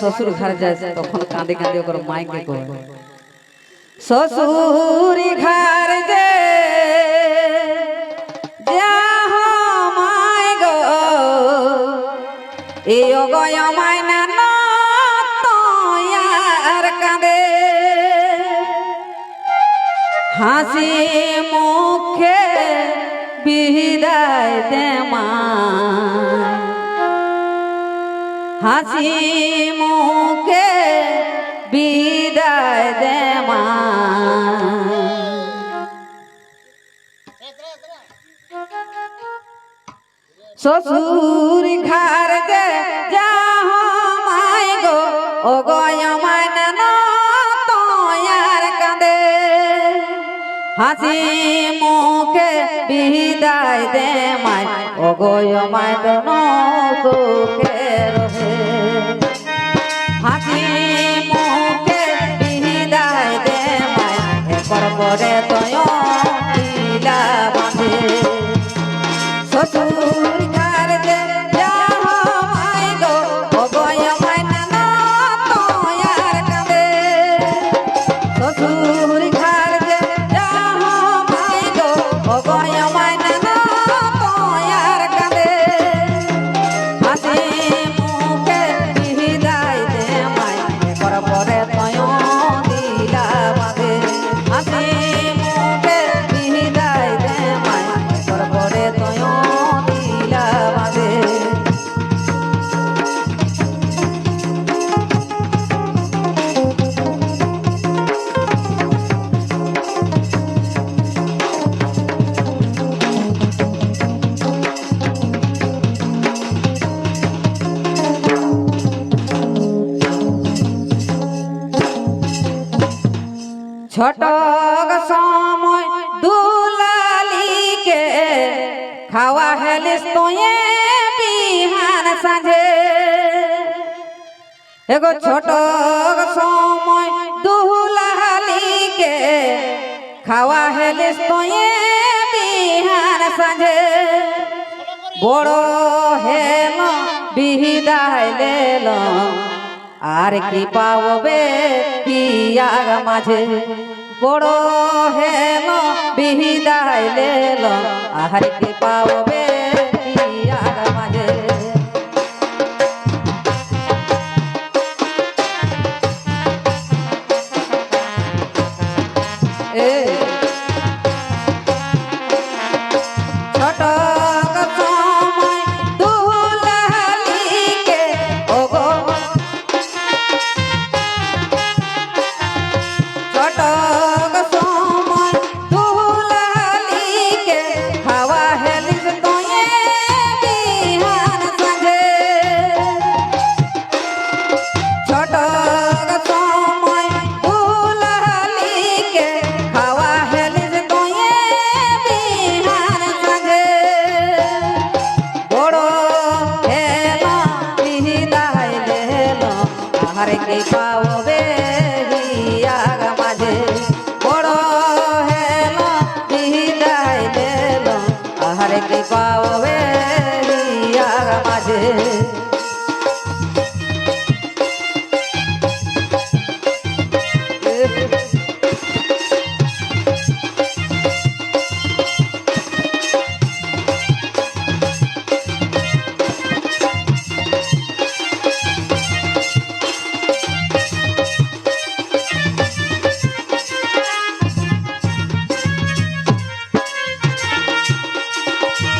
শ্বশুর ঘর যায়, তখন কাঁদে কাঁদে ওকর মাইকে কয়, শ্বশুর ঘর যে মাই গো এ অগয় মায়না হাসি মুখে বিদায় দে মা। হাসি মুখে বিদায় দে মা। শ্বশুর ঘর দে হাসি মুখে বিদায় দে মাই। অগয় গয় মাই দন সুখে রহে। হাসি মুখে বিদায় দে মাই। পরে তয় ছোট সময় দুলালিকে খাওয়া হেলিস তোয়ে বিহান সাঁঝে। এগো ছোট সময় দুলালিকে খাওয়া হেলিস তোয়ে বিহান সাঁঝে। বড় হেল বিদায় লেল, আর কি পাবে পিয়ার মাঝে? বড় হেল বিদায় লেল আহারে কি পাবে আহারে কে পাওবে হিয়ার মাঝে? বড় হেল বিদায় দেল আহারে কে পাওবে হিয়ার মাঝে?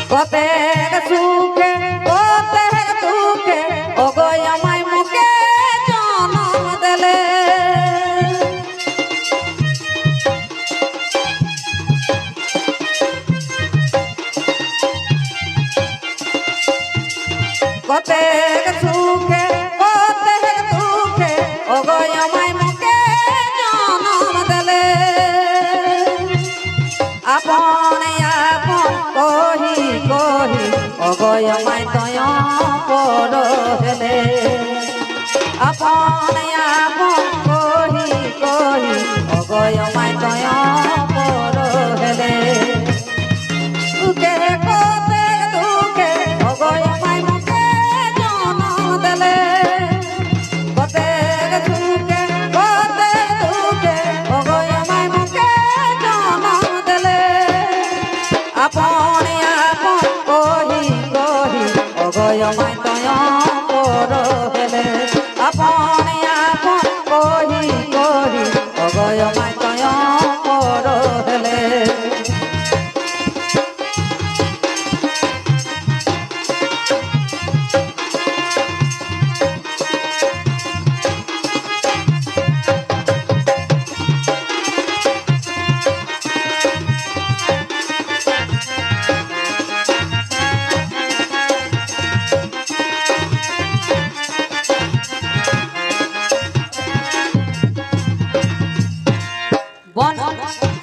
কতেক সুখে কতেক দুঃখে ওগো আমায় মুখে জনম অগয় মাই তয় পর হেলে আপন আপন কহি কহি অগয় আমায় তয়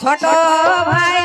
ছোট ভাই